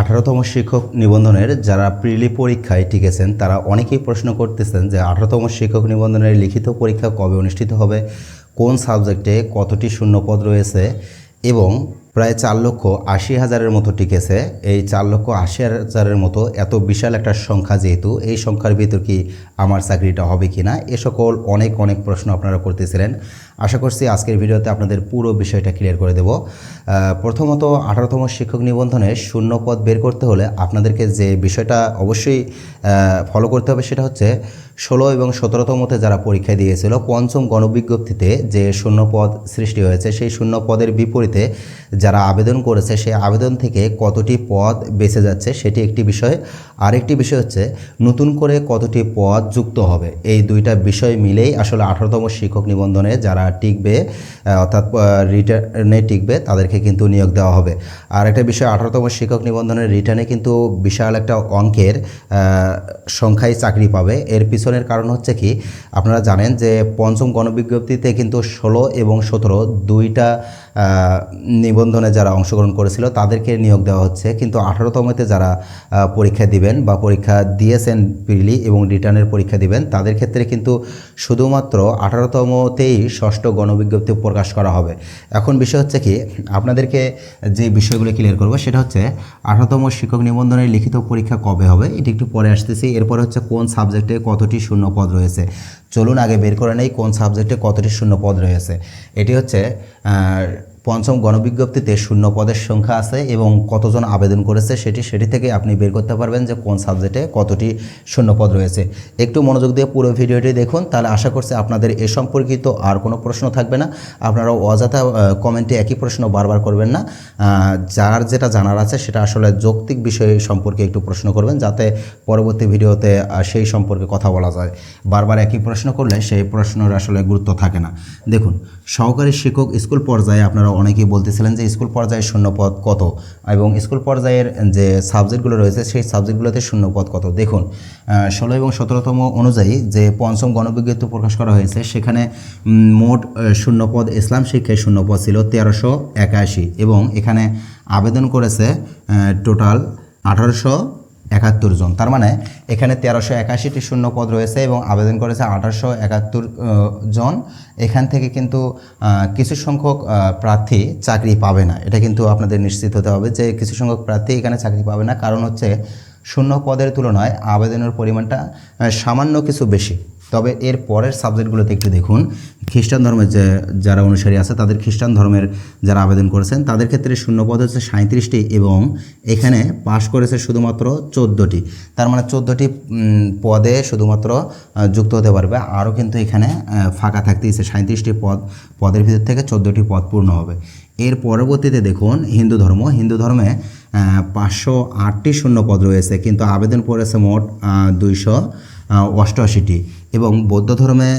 আঠারোতম শিক্ষক নিবন্ধনের যারা প্রিলি পরীক্ষায় টিকেছেন, তারা অনেকেই প্রশ্ন করতেছেন যে আঠারোতম শিক্ষক নিবন্ধনের লিখিত পরীক্ষা কবে অনুষ্ঠিত হবে, কোন সাবজেক্টে কতটি শূন্যপদ রয়েছে এবং প্রায় চার লক্ষ আশি হাজারের মতো টিকেছে। এই চার লক্ষ আশি হাজারের মতো এত বিশাল একটা সংখ্যা যেহেতু, এই সংখ্যার ভিতর কি আমার চাকরিটা হবে কি না এ সকল অনেক অনেক প্রশ্ন আপনারা করতেছিলেন। আশা করছি আজকের ভিডিওতে আপনাদের পুরো বিষয়টা ক্লিয়ার করে দেব। প্রথমত আঠারোতম শিক্ষক নিবন্ধনে শূন্য পদ বের করতে হলে আপনাদেরকে যে বিষয়টা অবশ্যই ফলো করতে হবে সেটা হচ্ছে ষোলো এবং সতেরোতমতে যারা পরীক্ষা দিয়েছিল, পঞ্চম গণবিজ্ঞপ্তিতে যে শূন্য পদ সৃষ্টি হয়েছে, সেই শূন্য পদের বিপরীতে যারা আবেদন করেছে সেই আবেদন থেকে কতটি পদ বেঁচে যাচ্ছে সেটি একটি বিষয়। আরেকটি বিষয় হচ্ছে, নতুন করে কতটি পদ যুক্ত হবে? এই দুইটা বিষয় মিলেই আসলে আঠারোতম শিক্ষক নিবন্ধনে যারা টিকবে অর্থাৎ রিটার্নে টিকবে, তাদেরকে কিন্তু নিয়োগ দেওয়া হবে। আর একটা বিষয়, আঠারোতম শিক্ষক নিবন্ধনের রিটার্নে কিন্তু বিশাল একটা অঙ্কের সংখ্যায় চাকরি পাবে। এর পিছনের কারণ হচ্ছে কি, আপনারা জানেন যে পঞ্চম গণবিজ্ঞপ্তিতে কিন্তু ষোলো এবং সতেরো দুইটা নিবন্ধনে যারা অংশগ্রহণ করেছিল তাদেরকে নিয়োগ দেওয়া হচ্ছে। কিন্তু আঠারোতমতে যারা পরীক্ষা দিবেন বা পরীক্ষা দিয়েছেন পিলি এবং রিটার্নের পরীক্ষা দিবেন, তাদের ক্ষেত্রে কিন্তু শুধুমাত্র আঠারোতমতেই ষষ্ঠ গণবিজ্ঞপ্তি প্রকাশ করা হবে। এখন বিষয় হচ্ছে কি, আপনাদেরকে যে বিষয়গুলো ক্লিয়ার করব সেটা হচ্ছে আঠারোতম শিক্ষক নিবন্ধনের লিখিত পরীক্ষা কবে হবে, এটি একটু পরে আসতেছি। এরপর হচ্ছে কোন সাবজেক্টে কতটি শূন্য পদ রয়েছে? চলুন আগে বের করে নেই কোন সাবজেক্টে কতটি শূন্য পদ রয়েছে। এটি হচ্ছে পঞ্চম গণবিজ্ঞপ্তিতে শূন্য পদের সংখ্যা আছে এবং কতজন আবেদন করেছে সেটি সেটি থেকে আপনি বের করতে পারবেন যে কোন সাবজেক্টে কতটি শূন্য পদ রয়েছে। একটু মনোযোগ দিয়ে পুরো ভিডিওটি দেখুন, তাহলে আশা করছি আপনাদের এ সম্পর্কিত আর কোনো প্রশ্ন থাকবে না। আপনারা অযথা কমেন্টে একই প্রশ্ন বারবার করবেন না। যার যেটা জানার আছে সেটা আসলে যৌক্তিক বিষয় সম্পর্কে একটু প্রশ্ন করবেন, যাতে পরবর্তী ভিডিওতে সেই সম্পর্কে কথা বলা যায়। বারবার একই প্রশ্ন করলে সেই প্রশ্নের আসলে গুরুত্ব থাকে না। দেখুন, সহকারী শিক্ষক স্কুল পর্যায়ে আপনারা অনেকেই বলতেছিলেন যে স্কুল পর্যায়ে শূন্যপদ কত? এবং স্কুল পর্যায়ের যে সাবজেক্টগুলো রয়েছে, সেই সাবজেক্টগুলোতে শূন্যপদ কত? দেখুন ষোলো এবং সতেরোতম অনুযায়ী যে পঞ্চম গণবিজ্ঞপ্তি প্রকাশ করা হয়েছে, সেখানে মোট শূন্যপদ ইসলাম শিক্ষায় শূন্যপদ ছিল তেরোশো একাশি এবং এখানে আবেদন করেছে টোটাল আঠারোশো একাত্তর জন। তার মানে এখানে তেরোশো একাশিটি শূন্য পদ রয়েছে এবং আবেদন করেছে আঠারোশো একাত্তর জন। এখান থেকে কিন্তু কিছু সংখ্যক প্রার্থী চাকরি পাবে না। এটা কিন্তু আপনাদের নিশ্চিত হতে হবে যে কিছু সংখ্যক প্রার্থী এখানে চাকরি পাবে না। কারণ হচ্ছে শূন্য পদের তুলনায় আবেদনের পরিমাণটা সামান্য কিছু বেশি। তবে এর পরের সাবজেক্টগুলোতে একটু দেখুন। খ্রিস্টান ধর্মের যে, যারা অনুসারী আছে, তাদের খ্রিস্টান ধর্মের যারা আবেদন করেছেন, তাদের ক্ষেত্রে শূন্যপদ হচ্ছে সাঁত্রিশটি এবং এখানে পাশ করেছে শুধুমাত্র চোদ্দোটি। তার মানে চোদ্দোটি পদে শুধুমাত্র যুক্ত হতে পারবে। আরও কিন্তু এখানে ফাঁকা থাকতেইছে সাঁত্রিশটি পদ, পদের ভিতর থেকে চোদ্দোটি পদ পূর্ণ হবে। এর পরবর্তীতে দেখুন, হিন্দু ধর্ম। হিন্দু ধর্মে পাঁচশো আটটি শূন্য পদ রয়েছে, কিন্তু আবেদন পড়েছে মোট দুইশো অষ্টআশিটি এবং বৌদ্ধ ধর্মে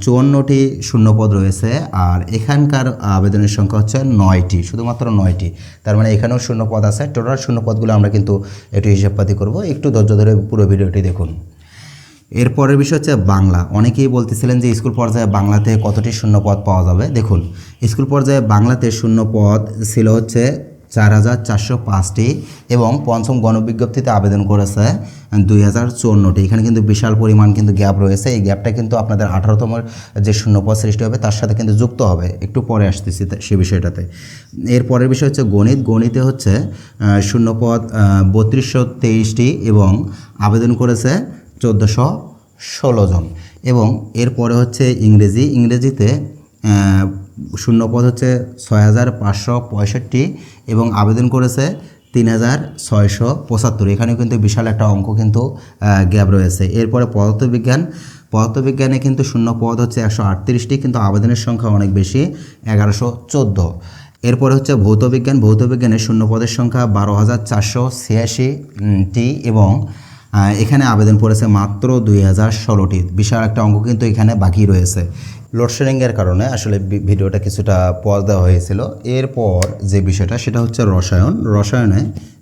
চুয়ান্নটি শূন্যপদ রয়েছে আর এখানকার আবেদনের সংখ্যা হচ্ছে নয়টি, শুধুমাত্র নয়টি। তার মানে এখানেও শূন্যপদ আছে। টোটাল শূন্যপদগুলো আমরা কিন্তু একটু হিসাবপাতি করব। একটু ধৈর্য ধরে পুরো ভিডিওটি দেখুন। এরপরের বিষয় হচ্ছে বাংলা। অনেকেই বলতেছিলেন যে স্কুল পর্যায়ে বাংলাতে কতটি শূন্য পদ পাওয়া যাবে? দেখুন, স্কুল পর্যায়ে বাংলাতে শূন্যপদ ছিল হচ্ছে চার হাজার চারশো পাঁচটি এবং পঞ্চম গণবিজ্ঞপ্তিতে আবেদন করেছে দুই হাজার চুয়ান্নটি। এখানে কিন্তু বিশাল পরিমাণ কিন্তু গ্যাপ রয়েছে। এই গ্যাপটা কিন্তু আপনাদের আঠারোতম যে শূন্যপদ সৃষ্টি হবে, তার সাথে কিন্তু যুক্ত হবে। একটু পরে আসতেছি সে বিষয়টাতে। এর পরের বিষয় হচ্ছে গণিত। গণিতে হচ্ছে শূন্যপদ বত্রিশশো তেইশটি এবং আবেদন করেছে চোদ্দোশো ষোলো জন। এবং এরপরে হচ্ছে ইংরেজি। ইংরেজিতে শূন্যপদ হচ্ছে ছয় হাজার পাঁচশো পঁয়ষট্টি এবং আবেদন করেছে তিন হাজার ছয়শো পঁচাত্তর। এখানেও কিন্তু বিশাল একটা অঙ্ক কিন্তু গ্যাপ রয়েছে। এরপরে পদার্থবিজ্ঞান। পদার্থবিজ্ঞানে কিন্তু শূন্য পদ হচ্ছে একশো আটত্রিশটি, কিন্তু আবেদনের সংখ্যা অনেক বেশি, এগারোশো চোদ্দ। এরপরে হচ্ছে ভৌতবিজ্ঞান। ভৌতবিজ্ঞানের শূন্য পদের সংখ্যা বারো হাজার চারশো ছিয়াশি টি এবং এখানে আবেদন পড়েছে মাত্র দুই হাজার ষোলোটি। বিশাল একটা অঙ্ক কিন্তু এখানে বাকি রয়েছে। লোডশেডিংয়ের কারণে আসলে ভিডিওটা কিছুটা পজ দেওয়া হয়েছিল। এরপর যে বিষয়টা, সেটা হচ্ছে রসায়ন। রসায়নে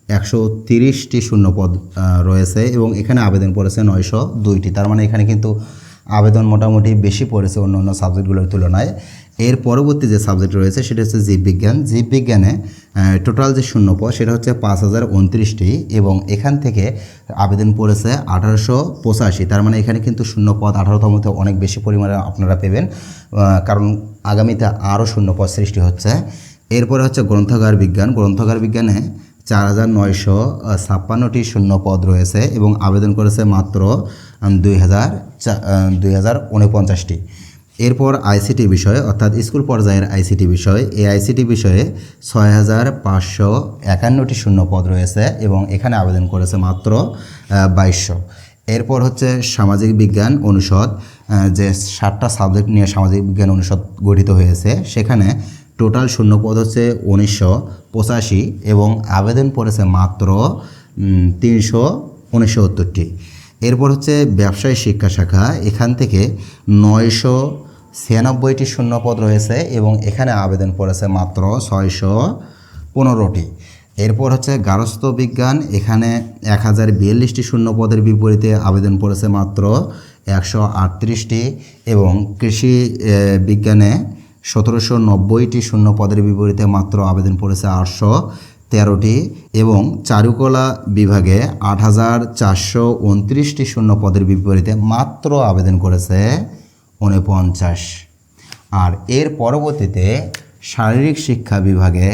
একশো তিরিশটি শূন্যপদ পদ রয়েছে এবং এখানে আবেদন পড়েছে নয়শো দুইটি। তার মানে এখানে কিন্তু আবেদন মোটামুটি বেশি পড়েছে অন্য অন্য সাবজেক্টগুলোর তুলনায়। এর পরবর্তী যে সাবজেক্ট রয়েছে, সেটা হচ্ছে জীববিজ্ঞান। জীববিজ্ঞানে টোটাল যে শূন্য পদ সেটা হচ্ছে পাঁচ হাজার উনত্রিশটি এবং এখান থেকে আবেদন পড়েছে আঠারোশো পঁচাশি। তার মানে এখানে কিন্তু শূন্য পদ আঠারোতমতে অনেক বেশি পরিমাণে আপনারা পেবেন কারণ আগামীতে আরও শূন্য পদ সৃষ্টি হচ্ছে। এরপরে হচ্ছে গ্রন্থাগার বিজ্ঞান। গ্রন্থাগার বিজ্ঞানে চার হাজার নয়শো ছাপ্পান্নটি শূন্য পদ রয়েছে এবং আবেদন করেছে মাত্র দুই হাজার চা দুই হাজার উনপঞ্চাশটি। এরপর আইসিটি বিষয়, অর্থাৎ স্কুল পর্যায়ের আইসিটি বিষয়, এই আইসিটি বিষয়ে ছয় হাজার পাঁচশো একান্নটি শূন্য পদ রয়েছে এবং এখানে আবেদন করেছে মাত্র বাইশশো। এরপর হচ্ছে সামাজিক বিজ্ঞান অনুষদ যে সাতটা সাবজেক্ট নিয়ে সামাজিক বিজ্ঞান অনুষদ গঠিত হয়েছে, সেখানে টোটাল শূন্য পদ হচ্ছে উনিশশো পঁচাশি এবং আবেদন পড়েছে মাত্র তিনশো উনসত্তরটি। এরপর হচ্ছে ব্যবসায় শিক্ষা শাখা, এখান থেকে নয়শো ছিয়ানব্বইটি শূন্যপদ রয়েছে এবং এখানে আবেদন পড়েছে মাত্র ছয়শো পনেরোটি। এরপর হচ্ছে গারস্থ বিজ্ঞান, এখানে এক হাজার বিয়াল্লিশটি শূন্যপদের বিপরীতে আবেদন পড়েছে মাত্র একশো আটত্রিশটি এবং কৃষি বিজ্ঞানে সতেরোশো নব্বইটি শূন্য পদের বিপরীতে মাত্র আবেদন পড়েছে আটশো তেরোটি এবং চারুকলা বিভাগে আট হাজার চারশো উনত্রিশটি শূন্য পদের বিপরীতে মাত্র আবেদন করেছে উনপঞ্চাশ আর এর পরবর্তীতে শারীরিক শিক্ষা বিভাগে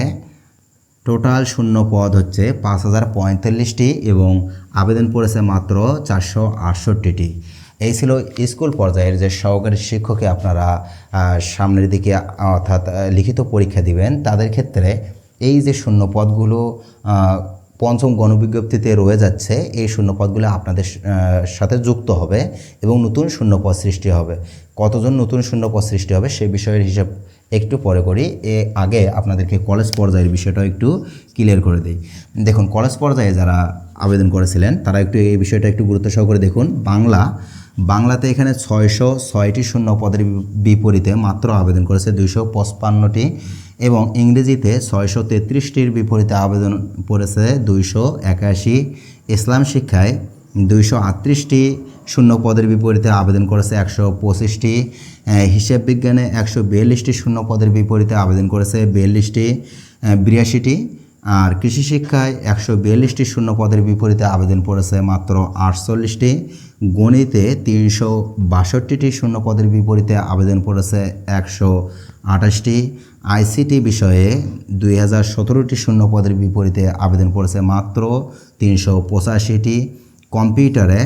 টোটাল শূন্য পদ হচ্ছে পাঁচ হাজার পঁয়তাল্লিশটি এবং আবেদন পড়েছে মাত্র চারশো আটষট্টিটি। এই ছিল স্কুল পর্যায়ের যে সহকারী শিক্ষকে আপনারা সামনের দিকে, অর্থাৎ লিখিত পরীক্ষা দিবেন, তাদের ক্ষেত্রে এই যে শূন্য পদগুলো পঞ্চম গণবিজ্ঞপ্তিতে রয়ে যাচ্ছে, এই শূন্যপদগুলো আপনাদের সাথে যুক্ত হবে এবং নতুন শূন্যপদ সৃষ্টি হবে। কতজন নতুন শূন্যপদ সৃষ্টি হবে সেই বিষয়ের হিসাব একটু পরে করি। এ আগে আপনাদেরকে কলেজ পর্যায়ের বিষয়টা একটু ক্লিয়ার করে দিই। দেখুন, কলেজ পর্যায়ে যারা আবেদন করেছিলেন, তারা একটু এই বিষয়টা একটু গুরুত্ব সহকারে দেখুন। বাংলা বাংলাতে এখানে ছয়শো ছয়টি শূন্য পদের বিপরীতে মাত্র আবেদন করেছে দুইশো পঁচপান্নটি এবং ইংরেজিতে ছয়শো তেত্রিশটির বিপরীতে আবেদন পড়েছে দুইশো একাশি। ইসলাম শিক্ষায় দুইশো আটত্রিশটি শূন্য পদের বিপরীতে আবেদন করেছে একশো পঁচিশটি। হিসাব বিজ্ঞানে একশো বিয়াল্লিশটি শূন্য পদের বিপরীতে আবেদন করেছে বিয়াল্লিশটি। বিরাশিটি। আর কৃষি শিক্ষায় একশো বিয়াল্লিশটি শূন্য পদের বিপরীতে আবেদন পড়েছে মাত্র আটচল্লিশটি। গণিতে তিনশো বাষট্টিটি শূন্য পদের বিপরীতে আবেদন পড়েছে একশো আঠাশটি। আইসিটি বিষয়ে দুই হাজার সতেরোটি শূন্য পদের বিপরীতে আবেদন পড়েছে মাত্র তিনশো পঁচাশিটি। কম্পিউটারে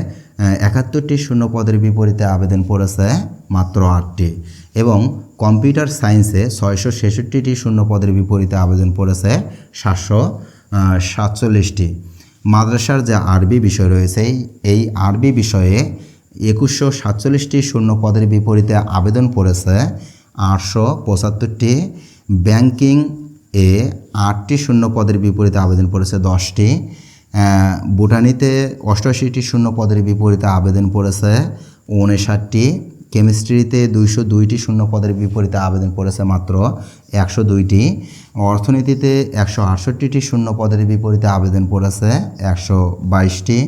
একাত্তরটি শূন্য পদের বিপরীতে আবেদন পড়েছে মাত্র আটটি। এবং কম্পিউটার সায়েন্সে ছয়শো ছেষট্টিটি শূন্য পদের বিপরীতে আবেদন পড়েছে সাতশো সাতচল্লিশটি। মাদ্রাসার যে আরবি বিষয় রয়েছে, এই আরবি বিষয়ে একুশশো সাতচল্লিশটি শূন্য পদের বিপরীতে আবেদন পড়েছে আটশো পঁচাত্তরটি। ব্যাংকিং এ আটটি শূন্য পদের বিপরীতে আবেদন পড়েছে দশটি। বুটানিতে অষ্টআশিটি শূন্য পদের বিপরীতে আবেদন পড়েছে উনষাটটি। কেমিস্ট্রিতে দুইশো দুইটি শূন্য পদের বিপরীতে আবেদন পড়েছে মাত্র একশো দুইটি। অর্থনীতিতে একশো আটষট্টিটি শূন্য পদের বিপরীতে আবেদন পড়েছে একশো বাইশটি।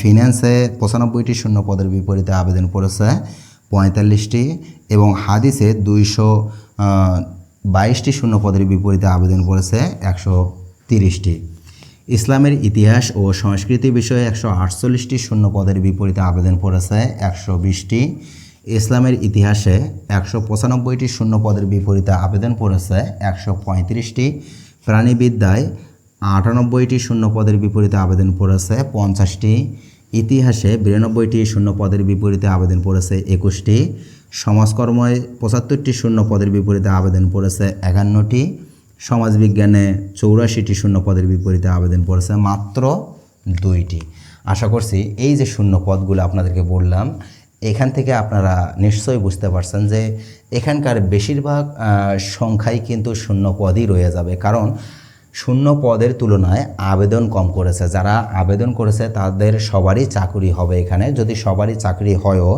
ফিন্যান্সে পঁচানব্বইটি শূন্য পদের বিপরীতে আবেদন পড়েছে পঁয়তাল্লিশটি এবং হাদিসে দুইশো বাইশটি শূন্য পদের বিপরীতে আবেদন করেছে একশো তিরিশটি। ইসলামের ইতিহাস ও সংস্কৃতি বিষয়ে একশো আটচল্লিশটি শূন্য পদের বিপরীতে আবেদন করেছে একশো বিশটি। ইসলামের ইতিহাসে একশো পঁচানব্বইটি শূন্য পদের বিপরীতে আবেদন করেছে একশো পঁয়ত্রিশটি। প্রাণীবিদ্যায় আটানব্বইটি শূন্য পদের বিপরীতে আবেদন পড়েছে পঞ্চাশটি। ইতিহাসে বিরানব্বইটি শূন্য পদের বিপরীতে আবেদন পড়েছে একুশটি। সমাজকর্ময় পঁচাত্তরটি শূন্য পদের বিপরীতে আবেদন পড়েছে একান্নটি। সমাজবিজ্ঞানে চৌরাশিটি শূন্য পদের বিপরীতে আবেদন পড়েছে মাত্র দুইটি। আশা করছি এই যে শূন্য পদগুলো আপনাদেরকে বললাম এখান থেকে আপনারা নিশ্চয়ই বুঝতে পারছেন যে এখানকার বেশিরভাগ সংখ্যাই কিন্তু শূন্য পদই রয়ে যাবে। কারণ শূন্য পদের তুলনায় আবেদন কম করেছে। যারা আবেদন করেছে তাদের সবারই চাকরি হবে এখানে। যদি সবারই চাকরি হয়ও,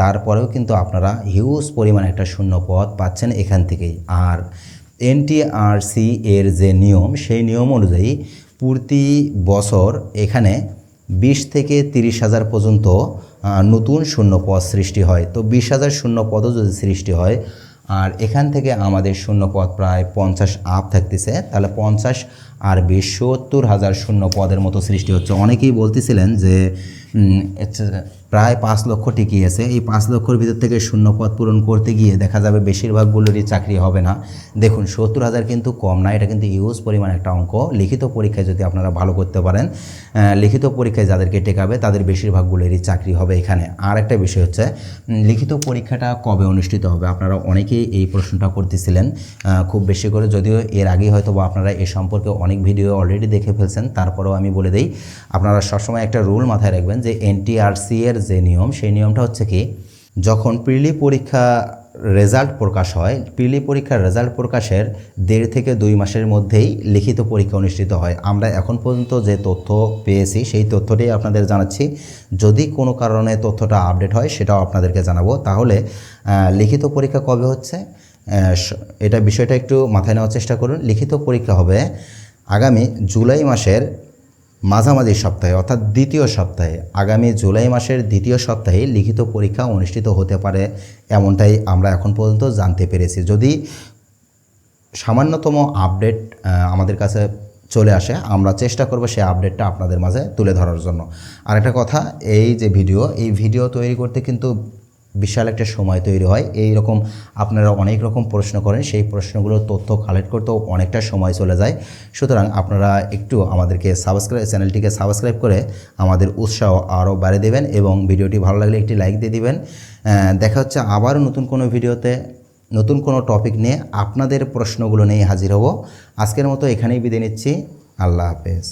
তারপরেও কিন্তু আপনারা হিউজ পরিমাণ একটা শূন্য পদ পাচ্ছেন এখান থেকেই। আর এনটিআরসি এর যে নিয়ম, সেই নিয়ম অনুযায়ী প্রতি বছর এখানে বিশ থেকে তিরিশ হাজার পর্যন্ত নতুন শূন্য পদ সৃষ্টি হয়। তো বিশ হাজার শূন্যপদও যদি সৃষ্টি হয়, আর এখান থেকে আমাদের শূন্যপদ প্রায় পঞ্চাশ আপ থাকতেছে, তাহলে পঞ্চাশ আর বিশ সত্তর হাজার শূন্য পদের মতো সৃষ্টি হচ্ছে। অনেকেই বলতেছিলেন যে প্রায় পাঁচ লক্ষ টিকিয়ে আছে। এই পাঁচ লক্ষর ভিতর থেকে শূন্য পদ পূরণ করতে গিয়ে দেখা যাবে বেশিরভাগগুলোরই চাকরি হবে না। দেখুন, সত্তর হাজার কিন্তু কম না, এটা কিন্তু ইউজ পরিমাণ একটা অঙ্ক। লিখিত পরীক্ষায় যদি আপনারা ভালো করতে পারেন লিখিত পরীক্ষায় যাদেরকে টেকাবে, তাদের বেশিরভাগগুলোরই চাকরি হবে এখানে। আর একটা বিষয় হচ্ছে লিখিত পরীক্ষাটা কবে অনুষ্ঠিত হবে? আপনারা অনেকেই এই প্রশ্নটা করতেছিলেন খুব বেশি করে। যদিও এর আগেই হয়তো বা আপনারা এ সম্পর্কে অনেক ভিডিও অলরেডি দেখে ফেলছেন, তারপরেও আমি বলে দিই, আপনারা সবসময় একটা রুল মাথায় রাখবেন যে এনটিআরসি এর যে নিয়ম, সেই নিয়মটা হচ্ছে কি, যখন প্রিলি পরীক্ষা রেজাল্ট প্রকাশ হয়, প্রিলি পরীক্ষার রেজাল্ট প্রকাশের দেড় থেকে দুই মাসের মধ্যেই লিখিত পরীক্ষা অনুষ্ঠিত হয়। আমরা এখন পর্যন্ত যে তথ্য পেয়েছি, সেই তথ্যটাই আপনাদের জানাচ্ছি। যদি কোনো কারণে তথ্যটা আপডেট হয়, সেটাও আপনাদেরকে জানাব। তাহলে লিখিত পরীক্ষা কবে হচ্ছে? এটা বিষয়টা একটু মাথায় নেওয়ার চেষ্টা করুন। লিখিত পরীক্ষা হবে আগামী জুলাই মাসের মাঝামাঝি সপ্তাহে, অর্থাৎ দ্বিতীয় সপ্তাহে, আগামী জুলাই মাসের দ্বিতীয় সপ্তাহে লিখিত পরীক্ষা অনুষ্ঠিত হতে পারে এমনটাই আমরা এখন পর্যন্ত জানতে পেরেছি। যদি সামান্যতম আপডেট আমাদের কাছে চলে আসে, আমরা চেষ্টা করব সেই আপডেটটা আপনাদের মাঝে তুলে ধরার জন্য। আরেকটা কথা, এই যে ভিডিও, এই ভিডিও তৈরি করতে কিন্তু বিশাল একটা সময় তৈরি হয়। এই রকম আপনারা অনেক রকম প্রশ্ন করেন, সেই প্রশ্নগুলোর তথ্য কালেক্ট করতেও অনেকটা সময় চলে যায়। সুতরাং আপনারা একটু আমাদেরকে সাবস্ক্রাইব চ্যানেলটিকে সাবস্ক্রাইব করে আমাদের উৎসাহ আরও বাড়িয়ে দেবেন এবং ভিডিওটি ভালো লাগলে একটি লাইক দিয়ে দিবেন। দেখা হচ্ছে আবারও নতুন কোনো ভিডিওতে। নতুন কোনো টপিক নিয়ে আপনাদের প্রশ্নগুলো নিয়ে হাজির হব। আজকের মতো এখানেই বিদায় নিচ্ছি। আল্লাহ হাফেজ।